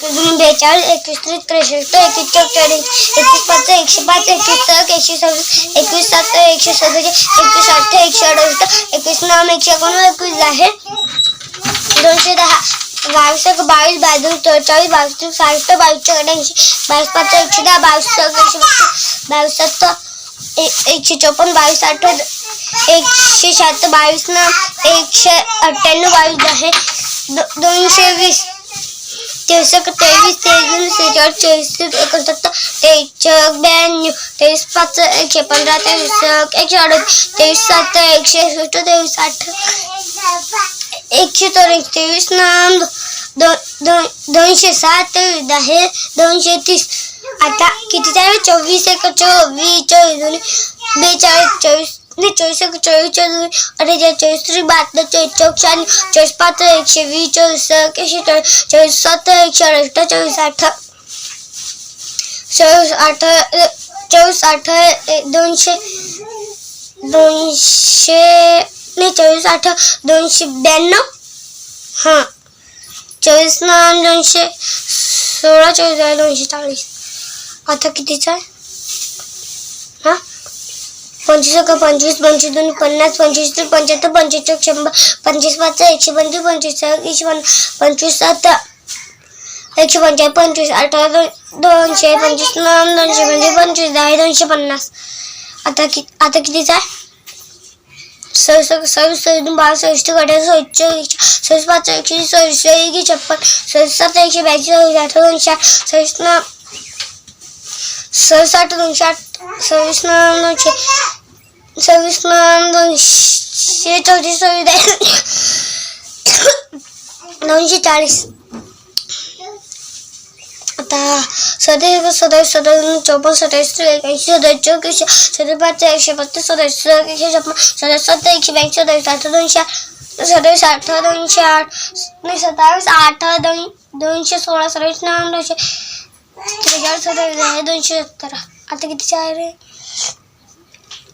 दोन बेचाळीस एकवीस त्रीस त्रेसष्ट एकवीस एकशे पाच एकवीस सहा एकशे सव्वीस एकवीस सात आठ एकशे अडुसष्ट एकवीस नऊ एकशे एकोणवीस एकवीस आहे दोनशे एक बावीस एकशे दहा बावीस एकशे वीस तेवीस एक एकोणसत्तर तेवीस चौक ब्याण्णव तेवीस पाच एकशे पंधरा तेवीस एक एकशे अडतीस तेवीस सात एकशे तेवीस आठ एकशे चौऱ्याऐंशी तेवीस नाम दोन दोन दोनशे सात तेवीस दहा दोनशे तीस आता किती झाले एक चोवीस चोवीस दोन्ही नाही चोवीस एक चोवीस चोवीस अठ्ठेचाळीस चोवीस त्रीस बहात्तर चोवीस चौक शहाण्णव चोवीस पाच एकशे वीस चोवीस एक एकशे चोवीस चोवीस सात एकशे अडुसष्ट चोवीस आठ चोवीस आठ चोवीस आठ दोनशे दोनशे, नाही चोवीस आठ दोनशे ब्याण्णव हाँ। चोवीस नऊ दोनशे सोळा चोवीस आहे दोनशे चाळीस आता कितीचा आहे पंचवीस एक पंचवीस पंचवीस दोन पन्नास पंचवीस तीन पंच्याहत्तर पंचवीस शंभर पंचवीस पाच एकशे पंचवीस पंचवीस एकशे पन पंचवीस सात एकशे पंचाळीस पंचवीस अठरा दोन दोनशे पंचवीस नऊ दोनशे पंचवीस पंचवीस दहा दोनशे पन्नास. आता कि आता कितीचा आहे सव्वीस सव्वीस सव्वीस बारा सव्वीस अठरा सव्वीस चोवीस सव्वीस पाच एकशे सव्वीस एकशे छप्पन सव्वीस सात एकशे ब्याऐंशी सव्वीस अठरा दोनशे सव्वीस नऊ सव्वीस आठ दोनशे आठ सव्वीस नऊ दोनशे सव्वीस नऊ दोनशे चौतीस दोनशे चाळीस आता सदैव सदैव सदैव चौपन्न सत्तावीस एक्याऐंशी सदैव चौकशे सदैव पाच एकशे पस्तीस सदैव एकशे छप्पन सदैव सत्तर एकशे ब्याऐंशी सदैव आठ दोनशे आठ सदैव साठ दोनशे आठ सत्तावीस आठ दोन दोनशे सोळा सत्तावीस नऊ दोनशे त्रेचाळीस सदैव दोनशे सत्तर आता किती आहे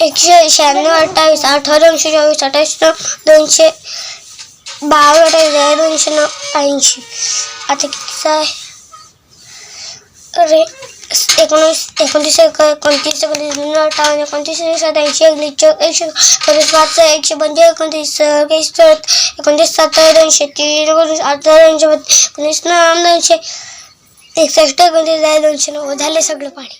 एकशे शहाण्णव अठ्ठावीस अठरा दोनशे चोवीस अठ्ठावीस नऊ दोनशे बावन्न अठ्ठावीस दोनशे नऊ ऐंशी. आता कितीचं आहे? अरे एकोणीस एकोणतीस एक एकोणतीस एकोणतीस दोन अठ्ठावन्न एकोणतीस सत्याऐंशी एकोणीस चौ एकशे एकोणीस पाच एकशे पंचवीस एकोणतीस एकवीस एकोणतीस सत्तर दोनशे तीन एकोणीस अठरा दोनशे बत्तीस एकोणीस नऊ दोनशे एकसष्ट एकोणतीस दोनशे नऊ झाले सगळं पाणी.